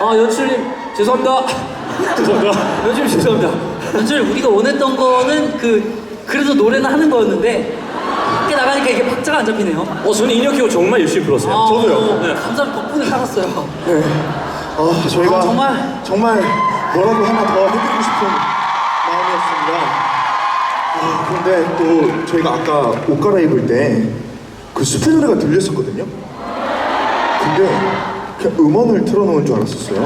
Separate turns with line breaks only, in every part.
아 연출님 죄송합니다. 죄송합니다. 연출님 죄송합니다.
연출 우리가 원했던 거는 그 그래도 노래는 하는 거였는데 밖에 나가니까 이게 박자가 안 잡히네요.
어 저는 인형 키고 정말 열심히 불렀어요.
아,
저도요.
네. 감사합니다. 덕분에 살았어요.
네. 아, 저희가
아, 정말.
정말 뭐라도 하나 더 해드리고 싶은 마음이었습니다. 아, 그런데 또 저희가 아까 옷 갈아입을 때 그 숲의 노래가 들렸었거든요. 근데 그냥 음원을 틀어놓은 줄 알았었어요.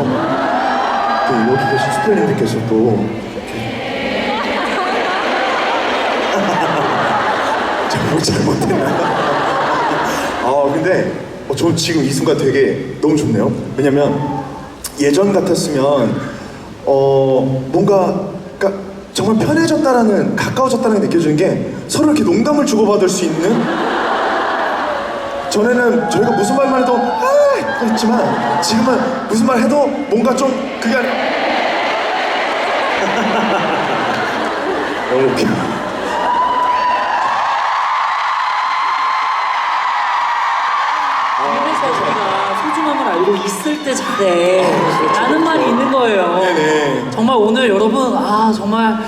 또 여기 계신 숲의님들께서 또 제가 뭘 잘못했나요? 아 근데 어, 저 지금 이 순간 되게 너무 좋네요. 왜냐면 예전 같았으면 어 뭔가 그러니까 정말 편해졌다라는 가까워졌다는 게 느껴지는 게 서로 이렇게 농담을 주고받을 수 있는 전에는 저희가 무슨 말만 해도 아 했지만 지금은 무슨 말 해도 뭔가 좀 그게 아니- 너무 웃겨.
그래서 저희가 소중함을 알고 있을 때 잘해. 라는 말이 있는 거예요.
네네.
정말 오늘 여러분, 아, 정말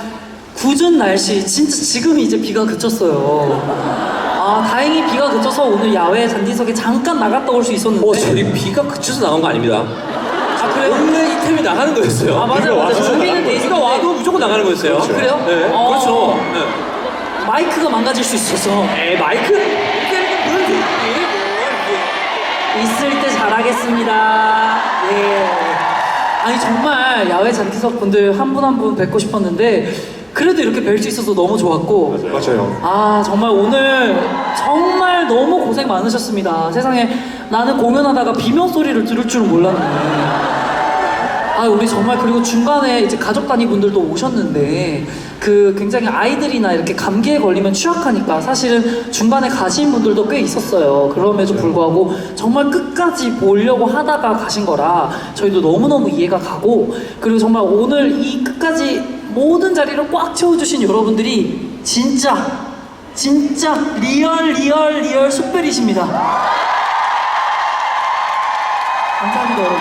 굳은 날씨, 진짜 지금 이제 비가 그쳤어요. 아, 다행히 비가 그쳐서 오늘 야외 잔디석에 잠깐 나갔다 올 수 있었는데.
어 저희 비가 그쳐서 나온 거 아닙니다.
아, 그래요?
원래 이템이 나가는 거였어요.
아, 맞아요,
비가
맞아요.
와서
준비는 돼
비가
있었는데.
와도 무조건 나가는 거였어요.
아, 그래요?
네.
어.
그렇죠. 네.
마이크가 망가질 수 있어서.
에 마이크는 그런 게
있을 때 잘하겠습니다. 예. 아니 정말 야외 잔디석 분들 한 분 한 분 뵙고 싶었는데 그래도 이렇게 뵐 수 있어서 너무 좋았고
맞아요.
아 정말 오늘 정말 너무 고생 많으셨습니다. 세상에 나는 공연하다가 비명 소리를 들을 줄은 몰랐네. 아 우리 정말 그리고 중간에 이제 가족 단위 분들도 오셨는데 그 굉장히 아이들이나 이렇게 감기에 걸리면 취약하니까 사실은 중간에 가신 분들도 꽤 있었어요. 그럼에도 불구하고 정말 끝까지 보려고 하다가 가신 거라 저희도 너무너무 이해가 가고 그리고 정말 오늘 이 끝까지 모든 자리를 꽉 채워주신 여러분들이 진짜 진짜 리얼 리얼 리얼 숯별이십니다. 감사합니다 여러분.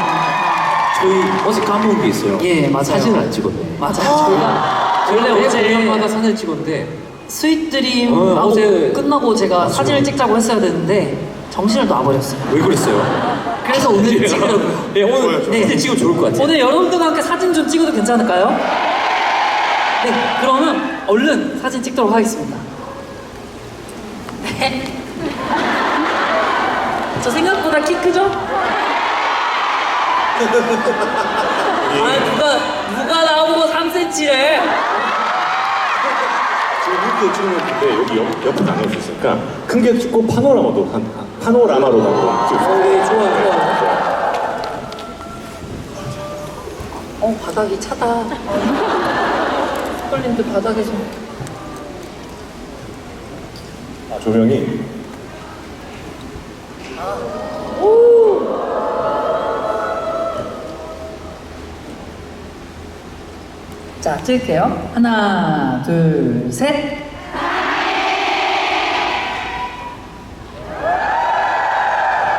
저희 어제 까먹은 게 있어요.
예, 맞아요.
사진을 안 찍었네.
맞아요. 저희가 원래 어제
공연마다 사진을 찍었는데
스윗드림
어, 어제-
끝나고 제가 사진을 찍자고 했어야 되는데 정신을 놔버렸어요.
왜 그랬어요?
그래서 오늘 찍으려고요.
네 오늘
네.
사진 찍으면 좋을 것 같아요.
오늘 여러분들과 함께 사진 좀 찍어도 괜찮을까요? 네, 그러면 얼른 사진 찍도록 하겠습니다. 저 생각보다 키 크죠? 아 누가 누가 나보고 3cm래?
지금 이렇게 근데 여기 옆, 옆에 수 있으니까 큰 게 찍고 파노라마도 한 파노라마로라도 찍을 수 있어요.
네, 좋아요, 좋아요.
어 바닥이 차다. 슈퍼린드 바닥에서
아, 조명이
자 찍을게요. 하나 둘 셋.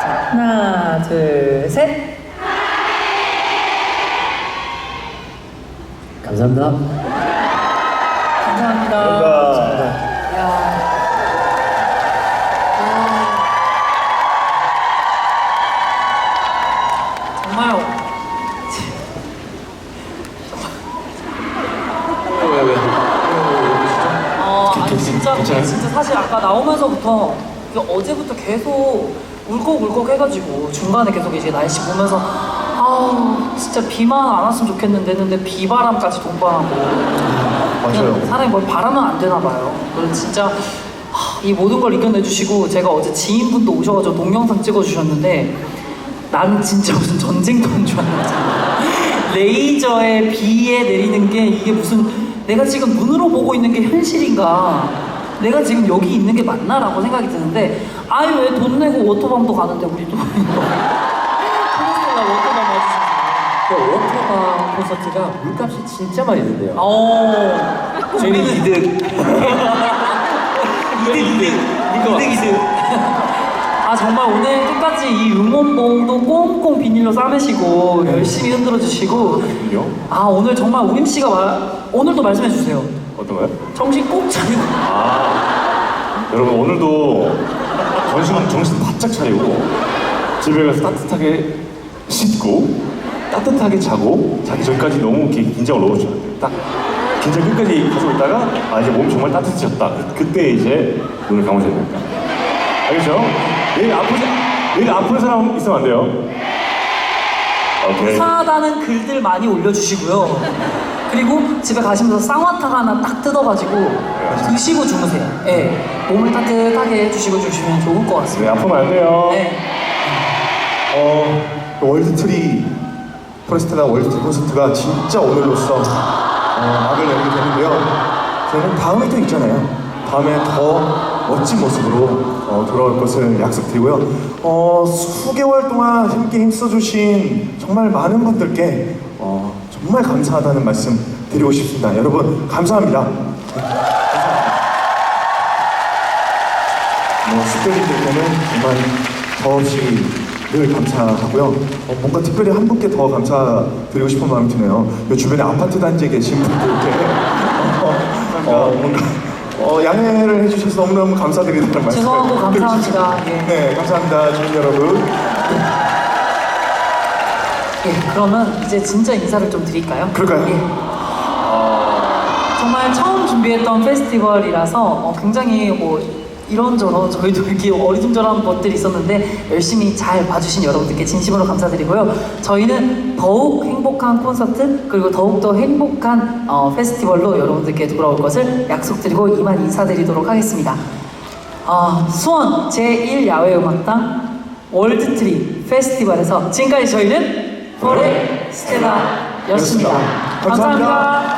자 하나 둘 셋.
감사합니다.
감사합니다. 야. 아. 정말
왜 왜?
어, 아니 진짜 진짜 사실 아까 나오면서부터 그 어제부터 계속 울컥울컥 해가지고 중간에 계속 이제 날씨 보면서 아 진짜 비만 안 왔으면 좋겠는데 했는데 비바람까지 동반하고
맞아요.
사람이 뭘 바라면 안 되나 봐요. 그래서 진짜 하, 이 모든 걸 이겨내주시고 제가 어제 지인분도 오셔가지고 동영상 찍어주셨는데 나는 진짜 무슨 전쟁터인 줄 알았잖아. 레이저에 비에 내리는 게 이게 무슨 내가 지금 눈으로 보고 있는 게 현실인가? 내가 지금 여기 있는 게 맞나라고 생각이 드는데 아이 왜돈 내고 워터밤도 가는데 우리 또
그 워터밤 콘서트가 물값이 진짜 많이 든대요.
어
저희는 이득.
이득 이득 이득 이득 아아 정말 오늘 끝까지 이 응원봉도 꽁꽁 비닐로 싸매시고 열심히 흔들어 주시고
그럼요.
아 오늘 정말 우림 씨가 말, 오늘도 말씀해 주세요.
어떤가요?
정신 꼭 차리고
여러분 오늘도 정신 정신 바짝 차리고 집에 가서 따뜻하게 씻고 따뜻하게 자고 자기 전까지 너무 이렇게 긴장을 돼요. 딱 긴장 끝까지 가지고 있다가 아 이제 몸 정말 따뜻해졌다. 그- 그때 이제 눈을 감으셔야 됩니다. 알겠죠? 내일 아프지 내일 아픈 사람 있으면 안 돼요. 오케이.
이상하다는 글들 많이 올려주시고요. 그리고 집에 가시면서 쌍화탕 하나 딱 뜯어가지고 드시고 주무세요. 예, 몸을 따뜻하게 해주시고 주시면 좋을
것네
같습니다.
아프면 안 돼요.
네.
어, 월드트리 포레스테나 월드트리 콘서트가 진짜 오늘로써 어, 막을 열게 되는데요. 저희는 다음에 또 있잖아요. 다음에 더 멋진 모습으로 어, 돌아올 것을 약속드리고요. 어, 수개월 동안 함께 힘써주신 정말 많은 분들께 어, 정말 감사하다는 말씀 드리고 싶습니다. 여러분 감사합니다. 뭐 숙별님들께는 정말 더없이 늘 감사하고요. 어, 뭔가 특별히 한 분께 더 감사드리고 싶은 마음이 드네요. 요 주변에 아파트 단지에 계신 분들께 어, 어, 뭔가 어, 양해를 해주셔서 너무너무 감사드린다는 말씀.
죄송하고 감사합니다. 예.
네, 감사합니다, 주민 여러분.
예, 그러면 이제 진짜 인사를 좀 드릴까요?
그럴까요?
예. 정말 처음 준비했던 페스티벌이라서 어, 굉장히 뭐 이런저런 저희도 이렇게 어리둥절한 것들이 있었는데 열심히 잘 봐주신 여러분들께 진심으로 감사드리고요. 저희는 더욱 행복한 콘서트 그리고 더욱더 행복한 어, 페스티벌로 여러분들께 돌아올 것을 약속드리고 이만 인사드리도록 하겠습니다. 아, 수원 제1야외음악당 월드트리 페스티벌에서 지금까지 저희는 포레 스테라였습니다.
감사합니다.
감사합니다.